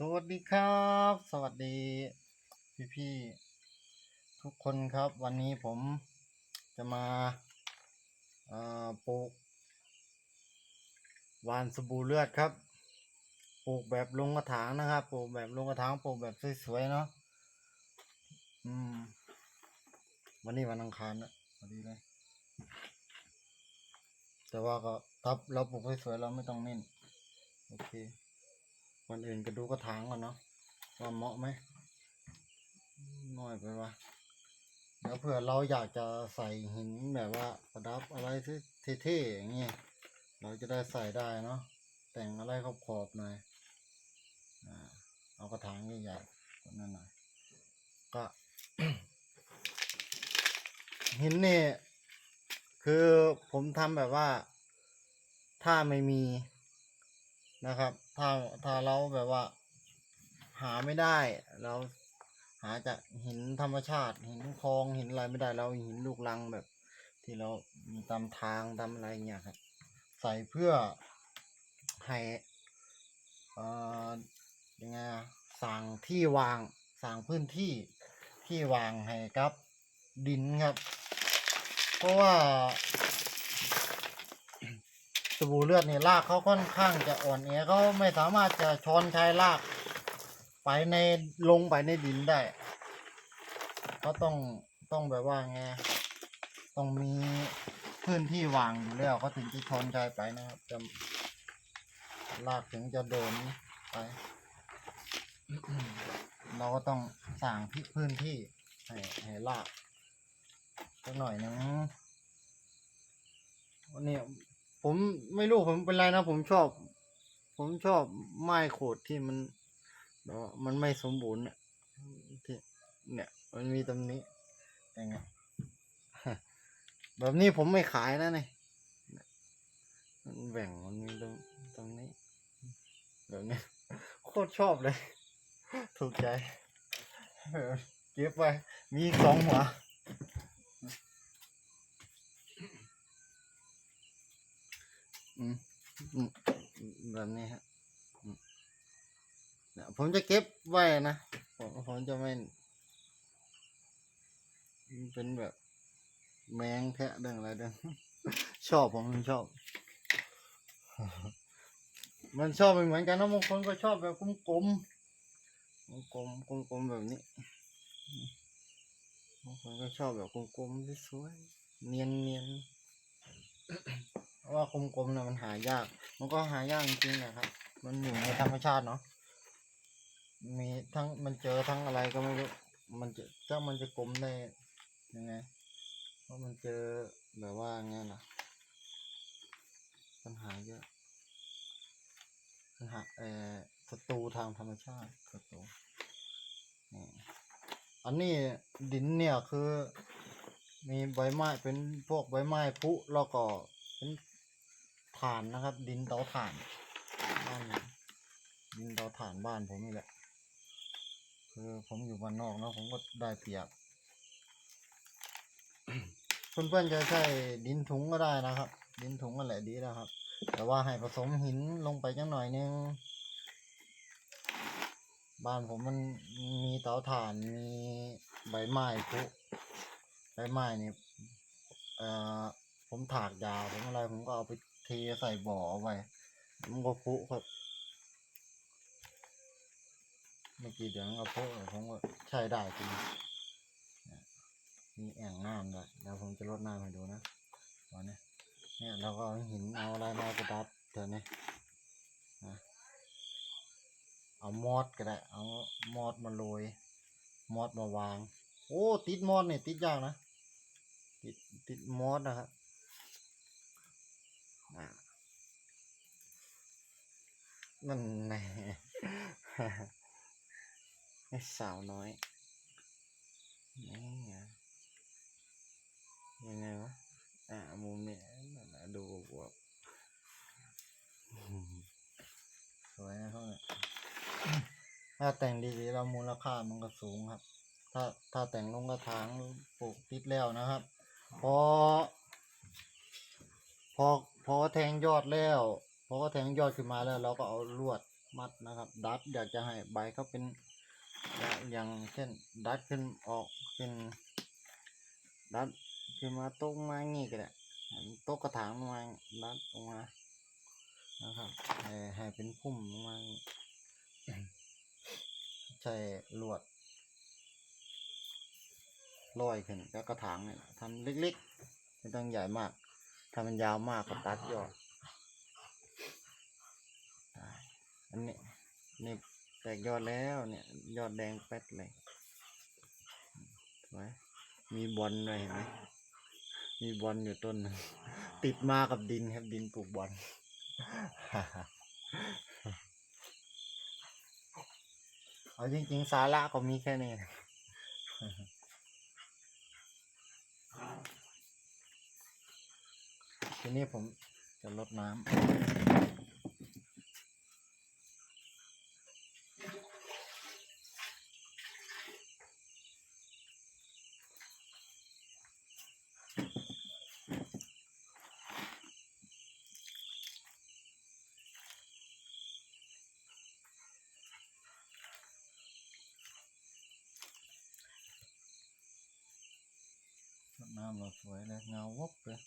สวัสดีครับ สวัสดีพี่พี่ๆทุกคนครับวันนี้ผมจะมาปลูกวานสบู่เลือดครับปลูกแบบลงกระถางนะครับปลูกแบบลงกระถางปลูกแบบสวยๆเนาะอืมวันนี้วันอังคารนะพอดีเลยแต่ว่าก็ทับเราปลูกสวยๆเราไม่ต้องเน้นโอเค วันอื่นก็ดูกระถางก่อนเนาะว่าเหมาะไหมน้อยไปวะเดี๋ยวเผื่อเราอยากจะใส่หินแบบว่าประดับอะไรที่เท่ๆอย่างเงี้ยเราจะได้ใส่ได้เนาะแต่งอะไรขอบๆหน่อยอ่าเอากระถางใหญ่ๆกว่นั้นหน่อยก็หินนี่คือผมทำแบบว่าถ้าไม่มีนะครับ ถ้าถ้าเราแบบว่า หาไม่ได้ เราหาจากหินธรรมชาติหินคลองหินอะไรไม่ได้เราหินลูกลังแบบ ที่เรามีตามทางตามอะไรเงี้ยครับ ใส่เพื่อให้เอ่อยังไงสั่งที่วางสั่งพื้นที่ที่วางให้กับ ดินครับ เพราะว่า สบู่เลือดเนี่ยรากเขาค่อนข้างจะอ่อนแอเขาไม่สามารถจะช้อนใช้รากไปในลงไปในดินได้เขาต้องต้องแบบว่าไงต้องมีพื้นที่วางอยู่แล้วเขาถึงจะช้อนใช้ไปนะครับจะรากถึงจะเดินไปเราก็ต้องสั่งพื้นที่ให้ให้รากสักหน่อยนึงวันนี้ ผมไม่รู้ผมเป็นไรนะ ผมชอบ ผมชอบไม้โขดที่มันมันไม่สมบูรณ์เนี่ยที่เนี่ย มันมีตรงนี้ยังไงแบบนี้ผมไม่ขายนะเนี่ยมันแบ่งมันมีตรงตรงนี้แบบนี้โคตรชอบเลย ถูกใจเก็บไปมีสองหัว อืมอืม แบบนี้ฮะเนี่ยผมจะเก็บไว้นะผมผมจะไม่เป็นแบบแมงแทะเรื่องอะไรเรื่องชอบผมชอบ มันชอบเหมือนกันนะบางคนก็ชอบแบบกลมๆกลมๆกลมแบบนี้บางคนก็ชอบแบบกลมๆที่สวยเนียนๆเพ ราะว่ากลมๆนะมันหายาก มันก็หายากจริงๆนะครับ มันอยู่ในธรรมชาติเนาะมีทั้งมันเจอทั้งอะไรก็ไม่รู้มันจะเจ้ามันจะกลมได้ยังไงเพราะมันเจอแบบว่าไงล่ะปัญหาเยอะปัญหาเอ่อศัตรูทางธรรมชาติศัตรูนี่อันนี้ดินเนี่ยคือ มีใบไม้เป็นพวกใบไม้พุแล้วก็เป็น ถ่านนะครับ ดินเตาถ่านบ้านดินเตาถ่านบ้านผมนี่แหละ คือผมอยู่บ้านนอกนะผมก็ได้เปรียบเพื่อนๆจะใช้ดินถุงก็ได้นะครับ ดินถุงก็แหละดีนะครับ แต่ว่าให้ผสมหินลงไปจังหน่อยนึงบ้านผมมันมีเตาถ่านมีใบไม้พุใบไม้นี่เอ่อผมถากยาวผมอะไรผมก็เอาไป เทใส่บ่อไว้มันก็พุครับไม่กี่เดือนก็พุผมก็ใช้ได้จริงมีแอ่งน้ำด้วยเดี๋ยวผมจะลดน้ำให้ดูนะตอนนี้เนี่ยเราก็เอาหินเอาอะไรมาประดับเถอะนี่นะเอามอดก็ได้เอามอดมาโรยมอดมาวาง โอ้ติดมอดเนี่ยติดยากนะ ติดติดมอสนะครับอ่า นั่นแน่ไอ้สาวน้อยนี่ไงยังไงวะ อ่ามุมนี้นั่นน่ะดูบวกๆสวยนะเขาเนี่ยถ้าแต่งดีๆเรามูลค่ามันก็สูงครับ ถ้าถ้าแต่งลงกระถางปลูกติดแล้วนะครับ พอ พอพอแทงยอดแล้ว พอแทงยอดขึ้นมาแล้วเราก็เอาลวดมัดนะครับ ดัดอยากจะให้ใบเขาเป็นอย่างเช่นดัดขึ้นออกเป็นดัดขึ้นมาตรงมางี้ก็ได้โต๊ะกระถางลงมาดัดออกมานะครับให้เป็นพุ่มลงมาอย่างงี้ใช้ลวดลอยขึ้นก็กระถางเนี่ยทำเล็กๆไม่ต้องใหญ่มากถ้ามันยาวมากก็ตัดยอด อันนี้นี่แตกยอดแล้วเนี่ยยอดแดงแป๊ดเลยสวยมีบอลด้วยเห็นไหมมีบอลอยู่ต้น ติดมากับดินครับดินปลูกบอลเอาจริงๆสาระก็มีแค่นี้ทีนี้ผมจะลดน้ำลดน้ำ เลยเงาวบเลย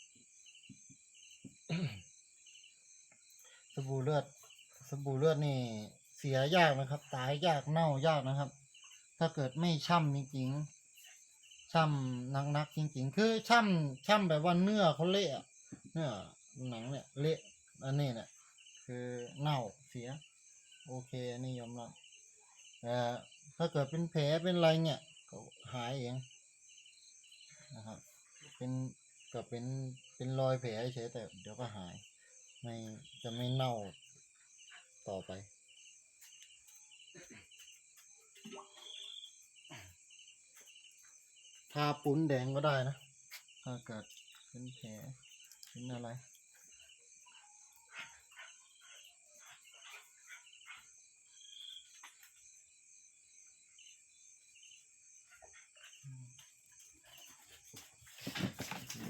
สบู่เลือด สบู่เลือดนี่ เสียยากนะครับ ตายยากเน่ายากนะครับ ถ้าเกิดไม่ช่ำจริงๆช่ำนักๆจริง ๆ คือช่ำช่ำแบบว่าเนื้อเขาเละอะเนื้อหนังเนี่ยเละอันนี้เนี่ยคือเน่าเสีย โอเคอันนี้ยอมรับแต่ถ้าเกิดเป็นแผลเป็นอะไรเนี่ยก็หายเองนะครับ เป็น ก็เป็นเป็นรอยแผลเฉยแต่เดี๋ยวก็หาย ไม่จะไม่เน่าต่อไป ทาปุ้นแดงก็ได้นะ ถ้าเกิดเป็นแผลเป็นอะไร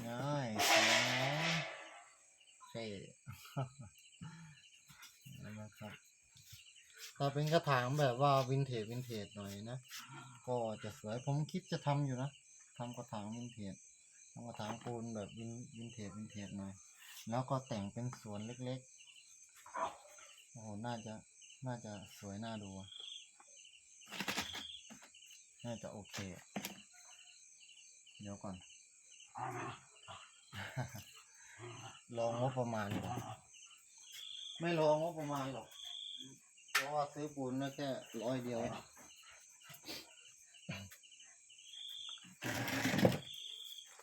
ง่ายสวยเท่ นะครับถ้าเป็นกระถางแบบว่าวินเทจวินเทจหน่อยนะ ก็จะสวยผมคิดจะทำอยู่นะทำกระถางวินเทจทำกระถางปูนแบบวินวินเทจวินเทจหน่อย แล้วก็แต่งเป็นสวนเล็กๆ โอ้โห น่าจะ น่าจะสวยน่าดู น่าจะโอเค เดี๋ยวก่อน ลองงบประมาณก่อน ไม่ลองงบประมาณหรอก เพราะว่าซื้อปูนได้แค่ร้อยเดียวเอง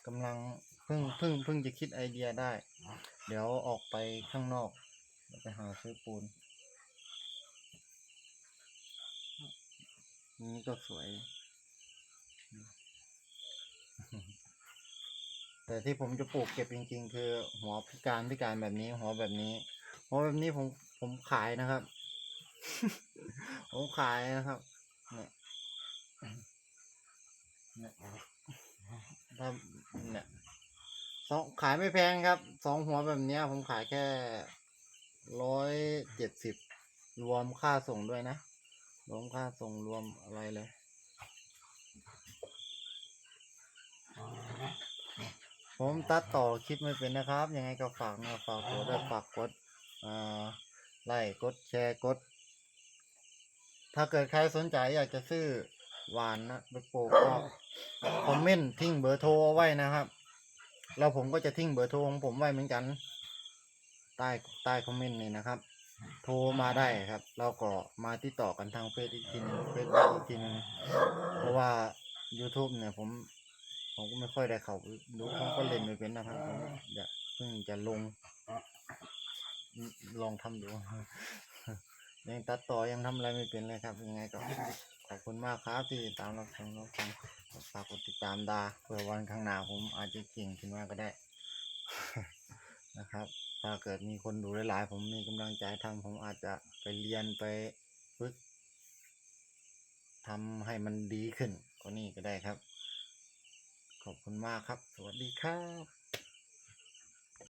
กำลังเพิ่งเพิ่งเพิ่งจะคิดไอเดียได้ เดี๋ยวออกไปข้างนอกแล้วไปหาซื้อปูน นี่ก็สวย แต่ที่ผมจะปลูกเก็บจริงๆ คือหัวพิการพิการแบบนี้หัวแบบนี้ หัวแบบนี้ผมผมขายนะครับ ผมขายนะครับเนี่ยเนี่ยถ้าเนี่ยสองขายไม่แพงครับสองหัวแบบเนี้ยผมขายแค่ร้อยเจ็ดสิบรวมค่าส่งด้วยนะ รวมค่าส่งรวมอะไรเลยผมตัดต่อคลิปไม่เป็นนะครับ ยังไงก็ฝากนะฝากกดด้วยฝากกดอ่า ไลค์กดแชร์กด ถ้าเกิดใครสนใจอยากจะซื้อหวานนะไปปลูกก็คอมเมนต์ทิ้งเบอร์โทรเอาไว้นะครับ แล้วผมก็จะทิ้งเบอร์โทรของผมไว้เหมือนกัน ใต้ใต้คอมเมนต์นี่นะครับ โทรมาได้ครับแล้วก็มาติดต่อกันทางเฟซอีกทีนึงเฟซอีกทีนึงเพราะว่า YouTube เนี่ยผม ผมก็ไม่ค่อยได้เขาดูผมก็เล่นไม่เป็นนะครับผมอยากเพิ่งจะลง ลองทำดูยังตัดต่อยังทำอะไรไม่เป็นเลยครับ ยังไงก็ขอบคุณมากครับที่ติดตามรับชมรับฟังฝากกดติดตามดาเผื่อวันข้างหน้าผมอาจจะเก่งขึ้นมาก็ได้นะครับ ถ้าเกิดมีคนดูหลายๆ ผมมีกำลังใจทำผมอาจจะไปเรียนไปฝึกทำให้มันดีขึ้นกว่านี้ก็ได้ครับ ขอบคุณมากครับ สวัสดีครับ